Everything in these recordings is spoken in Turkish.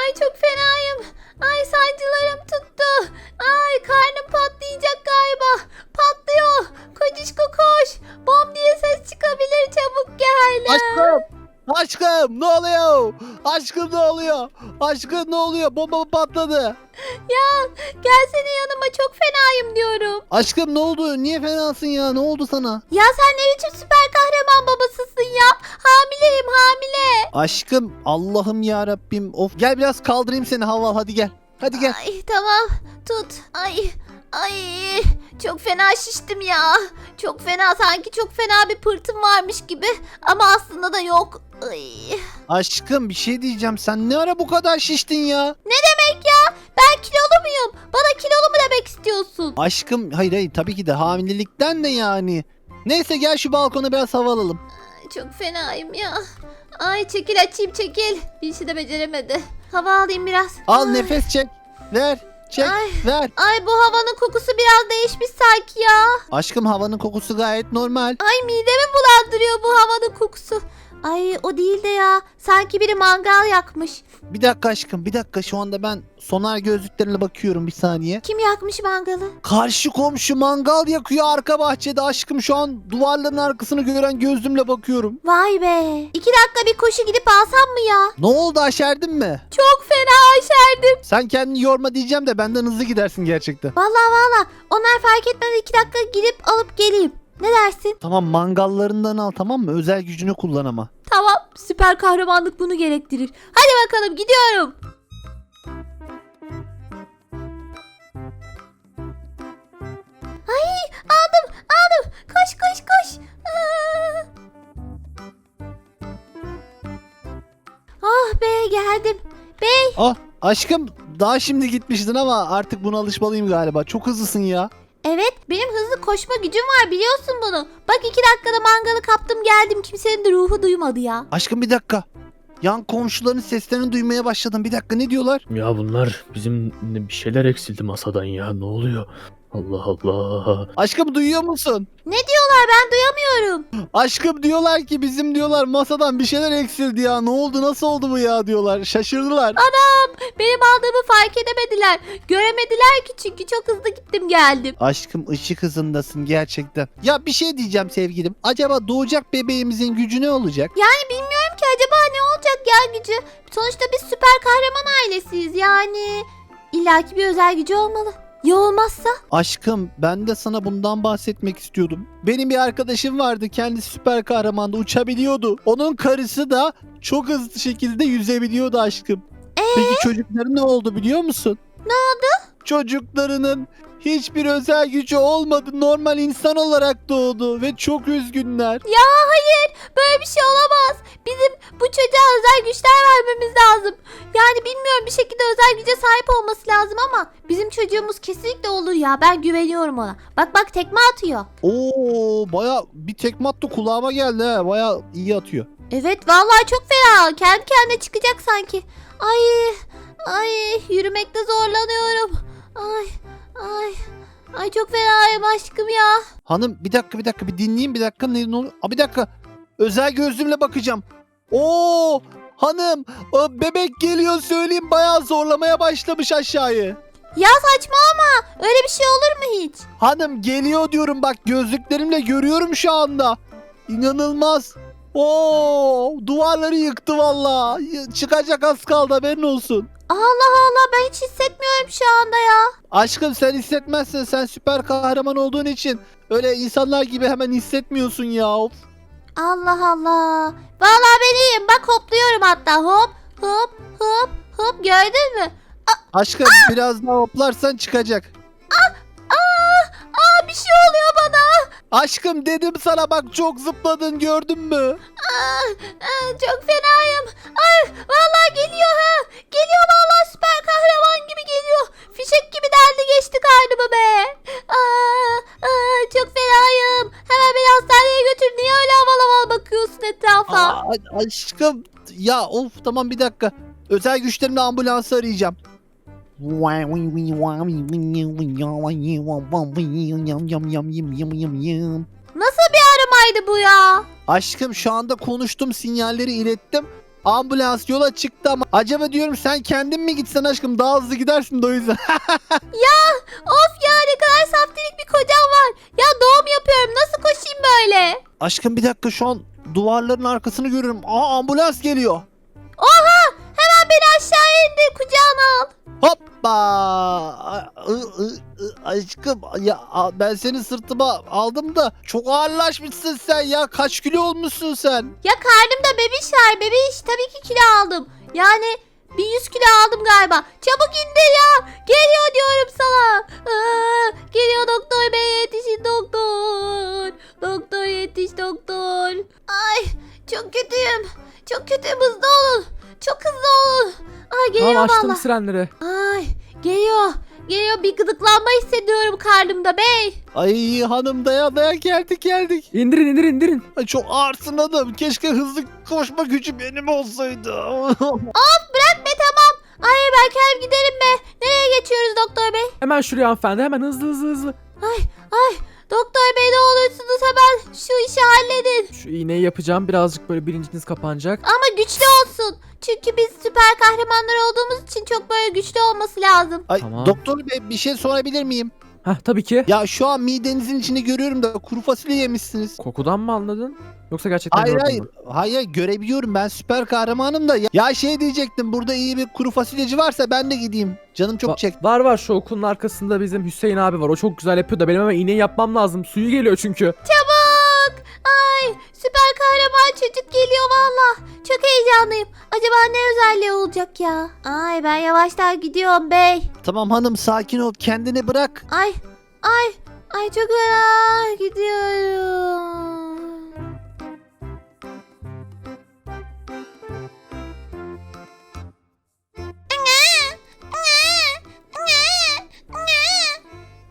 Ay çok fenayım. Ay sancılarım tuttu. Ay karnım patlayacak galiba. Patlıyor. Kocişko koş. Bom diye ses çıkabilir çabuk gel. Aşkım! Aşkım ne oluyor? Aşkım ne oluyor? Aşkım ne oluyor? Bomba patladı? Ya gelsene yanıma çok fenayım diyorum. Aşkım ne oldu? Niye fenasın ya? Ne oldu sana? Ya sen ne biçim süper kahraman babasısın ya? Hamileyim hamile. Aşkım Allah'ım ya Rabbim. Of gel biraz kaldırayım seni hava al, hadi gel. Hadi gel. Ay tamam tut. Ay ay çok fena şiştim ya. Çok fena sanki çok fena bir pırtım varmış gibi ama aslında da yok. Ay. Aşkım bir şey diyeceğim. Sen ne ara bu kadar şiştin ya? Ne demek ya? Ben kilolu muyum? Bana kilolu mu demek istiyorsun? Aşkım hayır hayır tabii ki de hamilelikten de yani. Neyse gel şu balkona biraz hava alalım. Ay, çok fenayım ya. Ay çekil açayım çekil. Bir işi de beceremedi. Hava alayım biraz. Al Ay. nefes çek. Ver. Çek. Ay. Ver. Ay bu havanın kokusu biraz değişmiş sanki ya. Aşkım havanın kokusu gayet normal. Ay midemi bulandırıyor bu havanın kokusu. Ay o değil de ya. Sanki biri mangal yakmış. Bir dakika aşkım bir dakika şu anda ben sonar gözlüklerine bakıyorum bir saniye. Kim yakmış mangalı? Karşı komşu mangal yakıyor arka bahçede aşkım şu an duvarların arkasını gören gözümle bakıyorum. Vay be. İki dakika bir koşu gidip alsam mı ya? Ne oldu aşerdin mi? Çok fena aşerdim. Sen kendini yorma diyeceğim de benden hızlı gidersin gerçekten. Vallahi valla. Onlar fark etmeden iki dakika gidip alıp geleyim. Ne dersin? Tamam mangallarından al tamam mı? Özel gücünü kullan ama. Tamam. Süper kahramanlık bunu gerektirir. Hadi bakalım gidiyorum. Ay aldım aldım. Koş koş koş. Aa. Ah be geldim. Bey Ah aşkım daha şimdi gitmiştin ama artık buna alışmalıyım galiba. Çok hızlısın ya. evet benim hızlı koşma gücüm var biliyorsun bunu. Bak iki dakikada mangalı kaptım geldim kimsenin de ruhu duymadı ya. Aşkım bir dakika. Yan komşuların seslerini duymaya başladım. Bir dakika ne diyorlar? Ya bunlar bizim ne- bir şeyler eksildi masadan ya ne oluyor? Allah Allah. Aşkım duyuyor musun? Ne diyorlar ben duyamıyorum. Aşkım diyorlar ki bizim diyorlar masadan bir şeyler eksildi ya. Ne oldu nasıl oldu bu ya diyorlar. Şaşırdılar. Benim aldığımı fark edemediler. Göremediler ki çünkü çok hızlı gittim geldim. Aşkım ışık hızındasın gerçekten. Ya bir şey diyeceğim sevgilim. Acaba doğacak bebeğimizin gücü ne olacak? Yani bilmiyorum ki acaba ne olacak ya gücü. Sonuçta biz süper kahraman ailesiyiz yani. illaki bir özel gücü olmalı. Ya olmazsa? Aşkım ben de sana bundan bahsetmek istiyordum. Benim bir arkadaşım vardı kendisi süper kahramandı uçabiliyordu. Onun karısı da çok hızlı şekilde yüzebiliyordu aşkım. Peki çocukların ne oldu biliyor musun? Ne oldu? Çocuklarının hiçbir özel gücü olmadı. Normal insan olarak doğdu ve çok üzgünler. Ya hayır böyle bir şey olamaz. Bizim bu çocuğa özel güçler vermemiz lazım. Yani bilmiyorum bir şekilde özel güce sahip olması lazım ama bizim çocuğumuz kesinlikle olur ya. Ben güveniyorum ona. Bak bak tekme atıyor. Oo baya bir tekme attı kulağıma geldi ha. Baya iyi atıyor. Evet vallahi çok fena. Kendi kendine çıkacak sanki. Ay ay yürümekte zorlanıyorum. Ay ay ay çok fenayım aşkım ya. Hanım bir dakika bir dakika bir dinleyin bir dakika ne, ne oluyor? Aa, bir dakika özel gözlüğümle bakacağım. Oo hanım o bebek geliyor söyleyeyim bayağı zorlamaya başlamış aşağıyı. Ya saçmalama. Öyle bir şey olur mu hiç? Hanım geliyor diyorum bak gözlüklerimle görüyorum şu anda. İnanılmaz. Oo duvarları yıktı valla. Çıkacak az kaldı haberin olsun. Allah Allah ben hiç hissetmiyorum şu anda ya. Aşkım sen hissetmezsin sen süper kahraman olduğun için. Öyle insanlar gibi hemen hissetmiyorsun ya. Of. Allah Allah. Vallahi ben iyiyim. Bak hopluyorum hatta. Hop hop hop hop. Gördün mü? Aşkım biraz daha hoplarsan çıkacak. Aa, aa bir şey oluyor bana. Aşkım dedim sana bak çok zıpladın gördün mü? Aa, aa, çok fenayım. Ay vallahi geliyor ha. Geliyor vallahi süper kahraman gibi geliyor. Fişek gibi deldi geçti karnımı be. Aa, aa, çok fenayım. Hemen beni hastaneye aşkım ya of tamam bir dakika. Özel güçlerimle ambulansı arayacağım. Nasıl bir aramaydı bu ya? Aşkım şu anda konuştum sinyalleri ilettim. ambulans yola çıktı ama acaba diyorum sen kendin mi gitsen aşkım daha hızlı gidersin de o yüzden. Of ya ne kadar saftirik bir kocam var. Ya doğum yapıyorum nasıl koşayım böyle? aşkım bir dakika şu an duvarların arkasını görüyorum. Aa ambulans geliyor. Oha hemen beni aşağı indir kucağına al. Hoppa! I- Aşkım ya ben seni sırtıma aldım da çok ağırlaşmışsın sen ya. Kaç kilo olmuşsun sen? Ya karnımda bebiş var bebiş tabii ki kilo aldım. Yani bir 100 kilo aldım galiba. Çabuk indir ya. Geliyor diyorum sana. Aa, geliyor doktor bey yetişin doktor. Doktor yetiş doktor. Ay çok kötüyüm. Çok kötüyüm hızlı olun. Çok hızlı olun. Ay geliyor Tamam açtım valla. sirenleri. Ay geliyor. Geliyor bir gıdıklanma hissediyorum karnımda bey. Ay hanım daya daya geldik geldik. İndirin indirin indirin. Ay, çok ağırsın hanım. Keşke hızlı koşma gücü benim olsaydı. Bırak be tamam. Ay ben kendim giderim be. Nereye geçiyoruz doktor bey? Hemen şuraya hanımefendi hemen hızlı hızlı hızlı. Ay ay doktor bey ne olursunuz hemen şu işi halledin. Şu iğneyi yapacağım birazcık böyle bilinciniz kapanacak. Ama güçlü olsun. Çünkü biz süper kahramanlar olduğumuz için çok böyle güçlü olması lazım. Ay Tamam. doktor bey bir şey sorabilir miyim? Heh tabii ki. Ya şu an midenizin içini görüyorum da kuru fasulye yemişsiniz. Kokudan mı anladın? Yoksa gerçekten Hayır gördün hayır. mü? Hayır görebiliyorum ben süper kahramanım da. Ya, ya şey diyecektim burada iyi bir kuru fasulyeci varsa ben de gideyim. Canım çok Va- çekti. Var var şu okulun arkasında bizim Hüseyin abi var. O çok güzel yapıyor da benim hemen iğneyi yapmam lazım. Suyu geliyor çünkü. Ay süper kahraman çocuk geliyor valla. Çok heyecanlıyım. Acaba ne özelliği olacak ya? Ay ben yavaştan gidiyorum bey. Tamam hanım sakin ol kendini bırak. Ay ay ay çok fena gidiyorum.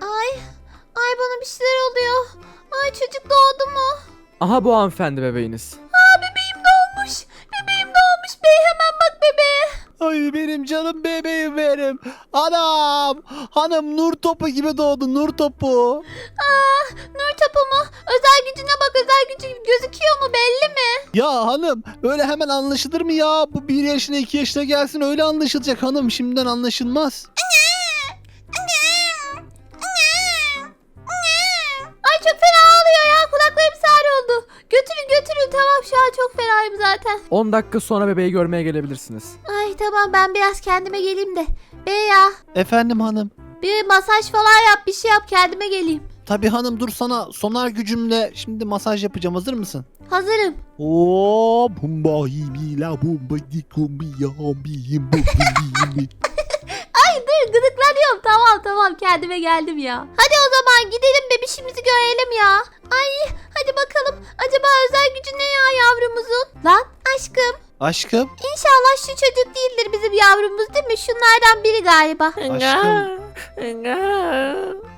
Ay ay bana bir şeyler oluyor. Ay çocuk doğdu mu? Aha bu hanımefendi bebeğiniz. Aa bebeğim doğmuş. Bebeğim doğmuş bey hemen bak bebeğe. Ay benim canım bebeğim benim. Anam. Hanım nur topu gibi doğdu nur topu. Aa nur topu mu? Özel gücüne bak özel gücü gözüküyor mu belli mi? Ya hanım öyle hemen anlaşılır mı ya? Bu bir yaşına iki yaşına gelsin öyle anlaşılacak hanım. Şimdiden anlaşılmaz. Fenayım zaten. 10 dakika sonra bebeği görmeye gelebilirsiniz. Ay tamam ben biraz kendime geleyim de. Bey ya Efendim hanım. bir masaj falan yap bir şey yap kendime geleyim. Tabii hanım dur sana sonar gücümle şimdi masaj yapacağım. Hazır mısın? Hazırım. Oo bumba hibi la bumba di kumbi ya bi yim bu bi Ay dur gıdıklanıyorum tamam tamam kendime geldim ya. Hadi o zaman gidelim bebişimizi görelim ya. Ay hadi bakalım acaba özel gücü ne ya yavrumuzun? Lan aşkım Aşkım. inşallah şu çocuk değildir bizim yavrumuz değil mi? Şunlardan biri galiba. Aşkım.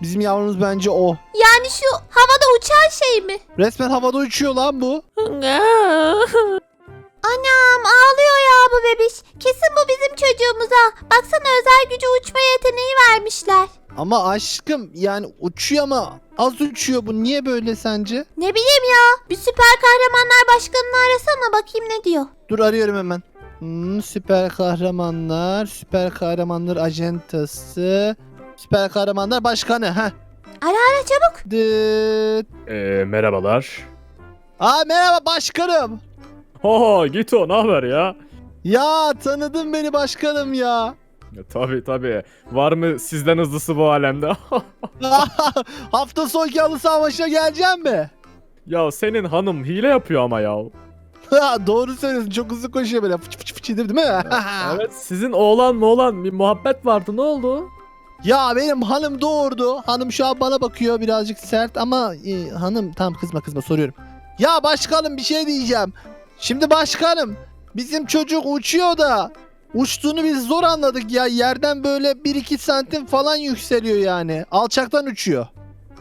Bizim yavrumuz bence o. Yani şu havada uçan şey mi? Resmen havada uçuyor lan bu. Anam ağlıyor ya bu bebiş. Kesin bu bizim çocuğumuza. Baksana özel gücü uçma yeteneği vermişler. Ama aşkım yani uçuyor ama az uçuyor bu. Niye böyle sence? Ne bileyim ya. Bir süper kahramanlar başkanını arasana bakayım ne diyor. Dur arıyorum hemen. Hmm, süper kahramanlar, süper kahramanlar ajantası, süper kahramanlar başkanı. Heh. Ara ara çabuk. Dıt. Ee, merhabalar. Aa merhaba başkanım. Ha Gito ne haber ya? Ya tanıdın beni başkanım ya. ya? Tabii tabii. Var mı sizden hızlısı bu alemde? Hafta sonki halı saha maçına geleceğim mi? ya senin hanım hile yapıyor ama ya. Doğru söylüyorsun çok hızlı koşuyor böyle fıç fıç fıç değil mi? evet sizin oğlan mı oğlan bir muhabbet vardı ne oldu? Ya benim hanım doğurdu. Hanım şu an bana bakıyor birazcık sert ama e, hanım tamam kızma kızma soruyorum. Ya başkanım bir şey diyeceğim. Şimdi başkanım bizim çocuk uçuyor da uçtuğunu biz zor anladık ya. Yerden böyle 1-2 santim falan yükseliyor yani. Alçaktan uçuyor.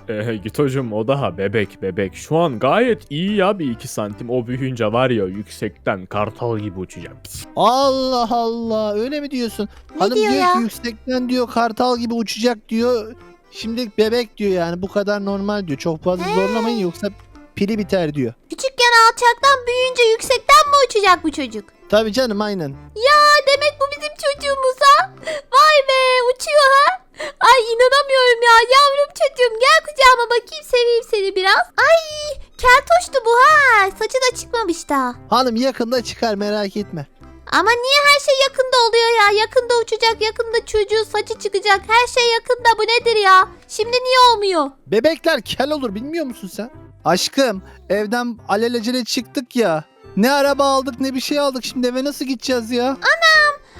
Ee, Gito'cum o daha bebek bebek. Şu an gayet iyi ya bir iki santim. O büyüyünce var ya yüksekten kartal gibi uçacak. Allah Allah öyle mi diyorsun? Ne Hanım diyor diyor ya? ki yüksekten diyor kartal gibi uçacak diyor. Şimdi bebek diyor yani bu kadar normal diyor. Çok fazla He. zorlamayın yoksa pili biter diyor. Küçükken alçaktan büyüyünce yüksekten mi uçacak bu çocuk? Tabii canım aynen. Ya demek bu bizim çocuğumuz ha? Vay be uçuyor ha? Ay inanamıyorum ya yavrum çocuğum gel kucağıma bakayım seveyim seni biraz. Ay keltoştu bu ha saçı da çıkmamış daha. Hanım yakında çıkar merak etme. Ama niye her şey yakında oluyor ya? Yakında uçacak, yakında çocuğu saçı çıkacak. Her şey yakında. Bu nedir ya? Şimdi niye olmuyor? Bebekler kel olur bilmiyor musun sen? Aşkım evden alelacele çıktık ya. Ne araba aldık ne bir şey aldık şimdi eve nasıl gideceğiz ya?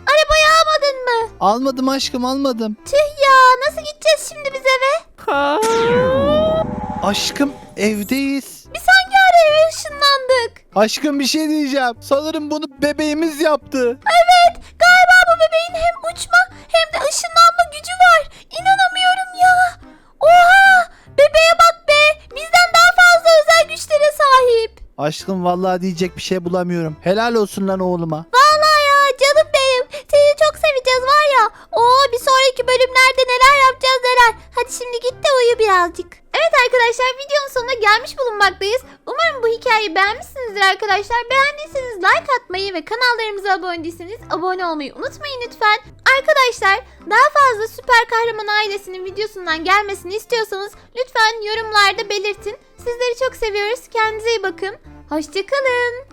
Arabayı almadın mı? Almadım aşkım almadım. Tüh ya nasıl gideceğiz şimdi biz eve? Aşkım evdeyiz. Biz hangi ara eve ışınlandık? Aşkım bir şey diyeceğim. Sanırım bunu bebeğimiz yaptı. Evet galiba bu bebeğin Aşkım vallahi diyecek bir şey bulamıyorum. Helal olsun lan oğluma. Vallahi ya canım benim. Seni çok seveceğiz var ya. Oo bir sonraki bölümlerde neler yapacağız neler. Hadi şimdi git de uyu birazcık. Evet arkadaşlar videonun sonuna gelmiş bulunmaktayız. Umarım bu hikayeyi beğenmişsinizdir arkadaşlar. Beğendiyseniz like atmayı ve kanallarımıza abone değilseniz abone olmayı unutmayın lütfen. Arkadaşlar daha fazla süper kahraman ailesinin videosundan gelmesini istiyorsanız lütfen yorumlarda belirtin. Sizleri çok seviyoruz. Kendinize iyi bakın. Hoşçakalın.